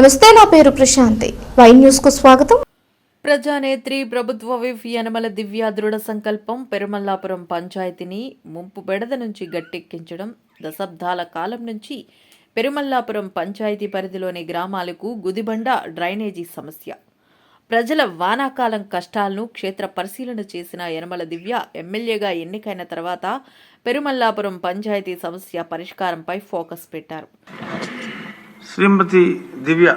నమస్తే నా పేరు ప్రశాంతి. వై న్యూస్కు స్వాగతం. ప్రజానేత్రి ప్రభుత్వ విఫ్ యనమల దివ్య దృఢ సంకల్పం పెరుమల్లాపురం పంచాయతీని ముంపు బెడద నుంచి గట్టెక్కించడం దశాబ్దాల కాలం నుంచి పెరుమల్లాపురం పంచాయతీ పరిధిలోని గ్రామాలకు గుదిబండ డ్రైనేజీ సమస్య. ప్రజల వానాకాలం కష్టాలను క్షేత్ర పరిశీలన చేసిన యనమల దివ్య ఎమ్మెల్యేగా ఎన్నికైన తర్వాత పెరుమల్లాపురం పంచాయతీ సమస్య పరిష్కారంపై ఫోకస్ పెట్టారు. శ్రీమతి దివ్య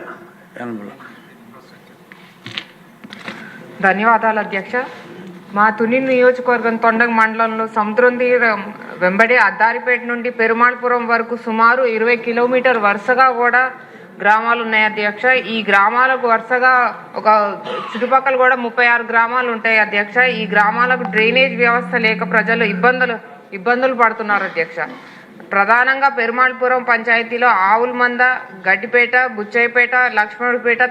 ధన్యవాదాలు అధ్యక్ష. మా తుని నియోజకవర్గం తొండగ మండలంలో సముద్రం తీరం వెంబడి అద్దారిపేట నుండి పెరుమాళపురం వరకు సుమారు ఇరవై కిలోమీటర్ వరుసగా కూడా గ్రామాలు ఉన్నాయి అధ్యక్ష. ఈ గ్రామాలకు వరుసగా ఒక చుట్టుపక్కల కూడా ముప్పై ఆరు గ్రామాలు ఉంటాయి అధ్యక్ష. ఈ గ్రామాలకు డ్రైనేజ్ వ్యవస్థ లేక ప్రజలు ఇబ్బందులు ఇబ్బందులు పడుతున్నారు అధ్యక్ష. ప్రధానంగా పెరుమాళ్పురం పంచాయతీలో ఆవుల మంద గడ్డిపేట బుచ్చయ్యపేట లక్ష్మణుడిపేట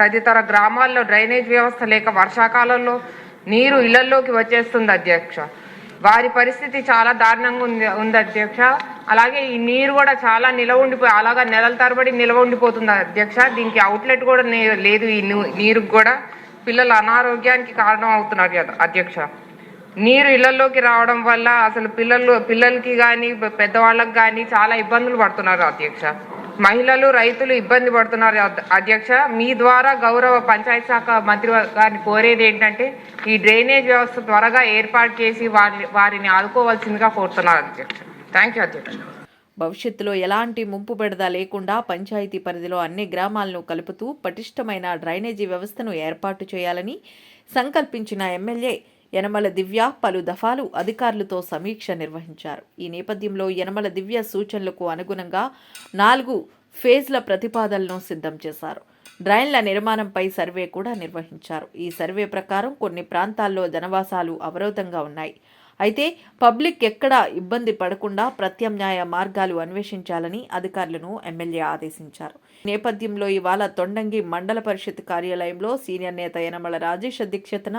తదితర గ్రామాల్లో డ్రైనేజ్ వ్యవస్థ లేక వర్షాకాలంలో నీరు ఇళ్ళలోకి వచ్చేస్తుంది అధ్యక్ష. వారి పరిస్థితి చాలా దారుణంగా ఉంది ఉంది అధ్యక్ష. అలాగే ఈ నీరు కూడా చాలా నిలవ ఉండిపో అలాగా నెలల తరబడి నిలవ ఉండిపోతుంది అధ్యక్ష. దీనికి అవుట్లెట్ కూడా లేదు. ఈ నీరు కూడా పిల్లలు అనారోగ్యానికి కారణం అవుతున్నారు అధ్యక్ష. నీరు ఇళ్ళలోకి రావడం వల్ల అసలు పిల్లలు పిల్లలకి కానీ పెద్దవాళ్ళకి కానీ చాలా ఇబ్బందులు పడుతున్నారు అధ్యక్ష. మహిళలు రైతులు ఇబ్బంది పడుతున్నారు అధ్యక్ష. మీ ద్వారా గౌరవ పంచాయత్ శాఖ మంత్రి గారిని కోరేది ఏంటంటే ఈ డ్రైనేజ్ వ్యవస్థ త్వరగా ఏర్పాటు చేసి వారి వారిని ఆదుకోవాల్సిందిగా కోరుతున్నారు అధ్యక్ష. థ్యాంక్ యూ అధ్యక్ష. భవిష్యత్తులో ఎలాంటి ముంపు బెడద లేకుండా పంచాయతీ పరిధిలో అన్ని గ్రామాలను కలుపుతూ పటిష్టమైన డ్రైనేజీ వ్యవస్థను ఏర్పాటు చేయాలని సంకల్పించిన ఎమ్మెల్యే యనమల దివ్య పలు దఫాలు అధికారులతో సమీక్ష నిర్వహించారు. ఈ నేపథ్యంలో యనమల దివ్య సూచనలకు అనుగుణంగా నాలుగు ఫేజ్ల ప్రతిపాదనలను సిద్ధం చేశారు. డ్రైన్ల నిర్మాణంపై సర్వే కూడా నిర్వహించారు. ఈ సర్వే ప్రకారం కొన్ని ప్రాంతాల్లో జనవాసాలు అవరోధంగా ఉన్నాయి. అయితే పబ్లిక్ ఎక్కడా ఇబ్బంది పడకుండా ప్రత్యామ్నాయ మార్గాలు అన్వేషించాలని అధికారులను ఎమ్మెల్యే ఆదేశించారు. ఈ నేపథ్యంలో ఇవాళ తొండంగి మండల పరిషత్ కార్యాలయంలో సీనియర్ నేత యనమల రాజేష్ అధ్యక్షతన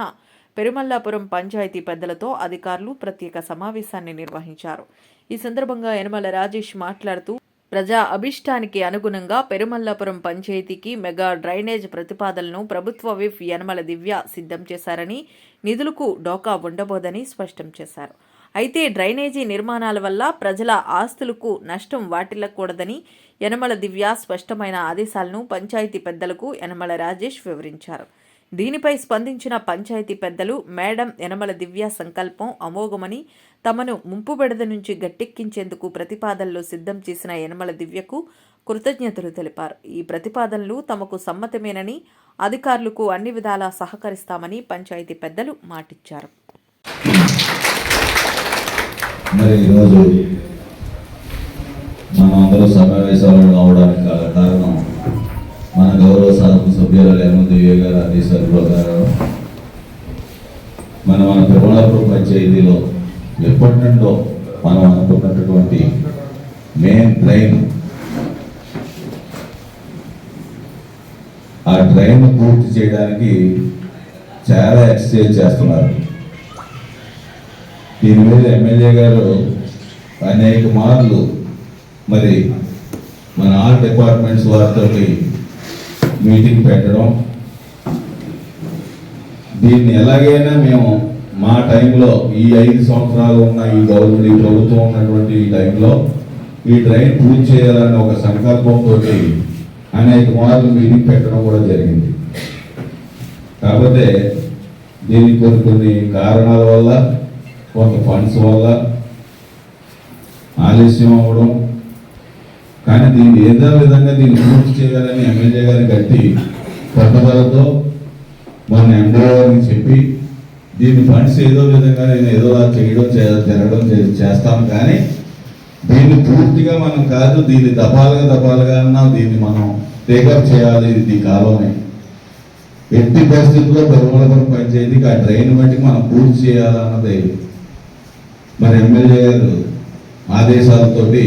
పెరుమల్లాపురం పంచాయతీ పెద్దలతో అధికారులు ప్రత్యేక సమావేశాన్ని నిర్వహించారు. ఈ సందర్భంగా యనమల రాజేష్ మాట్లాడుతూ ప్రజా అభిష్టానికి అనుగుణంగా పెరుమల్లాపురం పంచాయతీకి మెగా డ్రైనేజ్ ప్రతిపాదనలను ప్రభుత్వ విఫ్ యనమల దివ్య సిద్ధం చేశారని నిధులకు డోకా ఉండబోదని స్పష్టం చేశారు. అయితే డ్రైనేజీ నిర్మాణాల వల్ల ప్రజల ఆస్తులకు నష్టం వాటిల్లకూడదని యనమల దివ్య స్పష్టమైన ఆదేశాలను పంచాయతీ పెద్దలకు యనమల రాజేష్ వివరించారు. దీనిపై స్పందించిన పంచాయతీ పెద్దలు మేడం యనమల దివ్య సంకల్పం అమోఘమని తమను ముంపు బెడద నుంచి గట్టెక్కించేందుకు ప్రతిపాదనలు సిద్ధం చేసిన యనమల దివ్యకు కృతజ్ఞతలు తెలిపారు. ఈ ప్రతిపాదనలు తమకు సమ్మతమేనని అధికారులకు అన్ని విధాలా సహకరిస్తామని పంచాయతీ పెద్దలు మాటిచ్చారు. మరి ఈరోజు మనం అందరూ సమావేశాలు కావడానికి గల కారణం మన గౌరవ శాసన సభ్యులు ఎమ్మెల్యే దివ్య గారు ఆదేశాల ప్రకారం మన మన తిరుమలాపురం పంచాయతీలో ఎప్పటి నుండో మనం అనుకున్నటువంటి మెయిన్ ట్రైన్ ఆ ట్రైన్ పూర్తి చేయడానికి చాలా ఎక్సర్సైజ్ చేస్తున్నారు. దీని మీద ఎమ్మెల్యే గారు అనేక మార్లు మరి మన ఆల్ డిపార్ట్మెంట్స్ వారితో మీటింగ్ పెట్టడం. దీన్ని ఎలాగైనా మేము మా టైంలో ఈ ఐదు సంవత్సరాలు ఉన్న ఈ గవర్నమెంట్ ఈ ప్రభుత్వం ఉన్నటువంటి ఈ టైంలో ఈ ట్రైన్ పూర్తి చేయాలని ఒక సంకల్పంతో అనేక మార్లు మీటింగ్ పెట్టడం కూడా జరిగింది. కాకపోతే దీనికి కొన్ని కొన్ని కారణాల వల్ల కొంత ఫండ్స్ వల్ల ఆలస్యం అవ్వడం కానీ దీన్ని ఏదో విధంగా దీన్ని పూర్తి చేయాలని ఎమ్మెల్యే గారిని కట్టి పట్టుదలతో మొన్న ఎండో గారికి చెప్పి దీన్ని ఫండ్స్ ఏదో విధంగా నేను ఏదో అలా చేయడం జరగడం చేస్తాను కానీ దీన్ని పూర్తిగా మనం కాదు దీన్ని దఫాలుగా దఫాలుగా అన్నా దీన్ని మనం టేకప్ చేయాలి ఇది కాలోనే ఎట్టి పరిస్థితుల్లో పెరుమలపురం పంచాయతీకి ఆ డ్రైన్ బట్టి మనం పూర్తి చేయాలన్నది. మరి ఎమ్మెల్యే గారు ఆదేశాలతోటి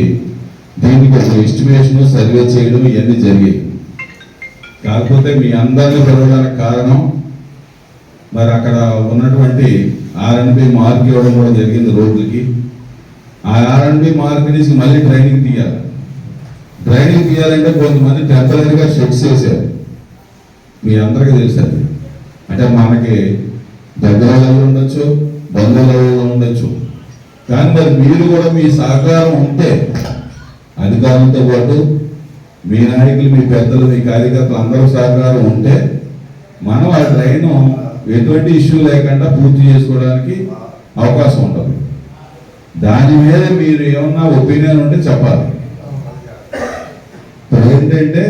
దీనికి అసలు ఎస్టిమేషన్ సర్వే చేయడం ఇవన్నీ జరిగాయి. కాకపోతే మీ అందరిని పిలవడానికి కారణం మరి అక్కడ ఉన్నటువంటి ఆర్ఎన్బి మార్క్ ఇవ్వడం కూడా జరిగింది రోడ్లకి. ఆ ఆర్ఎన్బి మార్క్ నుంచి మళ్ళీ ట్రైనింగ్ తీయాలి. ట్రైనింగ్ తీయాలంటే కొంతమంది టెంపరీగా షెడ్స్ వేసారు మీ అందరికీ తెలుసు అంటే మనకి దగ్గర వాళ్ళు ఉండొచ్చు బంధువుల ఉండొచ్చు. కానీ మరి మీరు కూడా మీ సహకారం ఉంటే అధికారులతో పాటు మీ నాయకులు మీ పెద్దలు మీ కార్యకర్తలు అందరూ సహకారం ఉంటే మనం ఆ ట్రైన్ ఎటువంటి ఇష్యూ లేకుండా పూర్తి చేసుకోవడానికి అవకాశం ఉంటుంది. దాని మీద మీరు ఏమన్నా ఒపీనియన్ ఉంటే చెప్పాలి. ఏంటంటే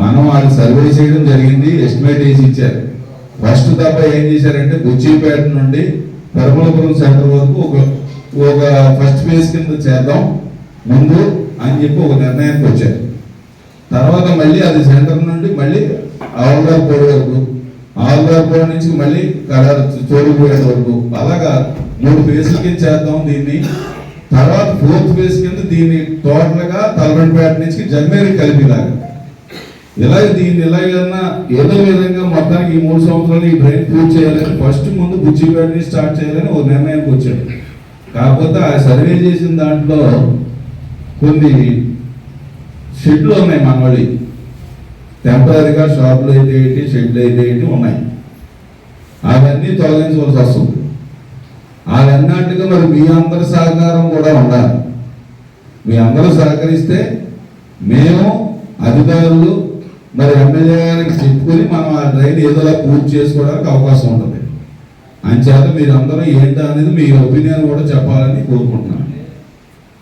మనం వాళ్ళు సర్వే చేయడం జరిగింది ఎస్టిమేట్ వేసి ఇచ్చారు. ఫస్ట్ తప్ప ఏం చేశారంటే బుచ్చిపేట నుండి పెరమలపురం సెంటర్ వరకు ఒక ఒక ఫస్ట్ ఫేజ్ కింద చేద్దాం. ముందు అని చెప్పి ఒక నిర్ణయానికి వచ్చారు. తర్వాత మళ్ళీ అది సెంటర్ నుండి మళ్ళీ ఆవుగారిపోయి వరకు ఆవుగారిపోయి నుంచి మళ్ళీ కడారు చోడిపోయే వరకు. అలాగా మూడు ఫేజ్ల కింద చేద్దాం దీన్ని. తర్వాత ఫోర్త్ ఫేజ్ కింద దీన్ని టోటల్గా తలబండిపేట నుంచి జన్మేరి కలిపిలాగా. ఇలాగ దీన్ని ఇలాగన్నా ఏదో విధంగా మొత్తానికి ఈ మూడు సంవత్సరాలు ఈ డ్రైన్ పూర్తి చేయాలని ఫస్ట్ ముందు బుచ్చిపేట నుంచి స్టార్ట్ చేయాలని ఒక నిర్ణయానికి వచ్చాడు. కాకపోతే ఆ సర్వే చేసిన దాంట్లో కొన్ని షెడ్లు ఉన్నాయి మనవాడి టెంపరీగా షాపులు అయితే ఏంటి షెడ్లు అయితే ఏంటి ఉన్నాయి. అవన్నీ తొలగించవలసి వస్తుంది. అవన్నట్టుగా మరి మీ అందరి సహకారం కూడా ఉండాలి. మీ అందరూ సహకరిస్తే మేము అధికారులు మరి ఎమ్మెల్యే గారికి చెప్పుకొని మనం ఆ డ్రైన్ ఏదోలా పూర్తి చేసుకోవడానికి అవకాశం ఉంటుంది. అంచేత మీరందరూ అందరూ ఏంటో అనేది మీ ఒపీనియన్ కూడా చెప్పాలని కోరుకుంటున్నాను.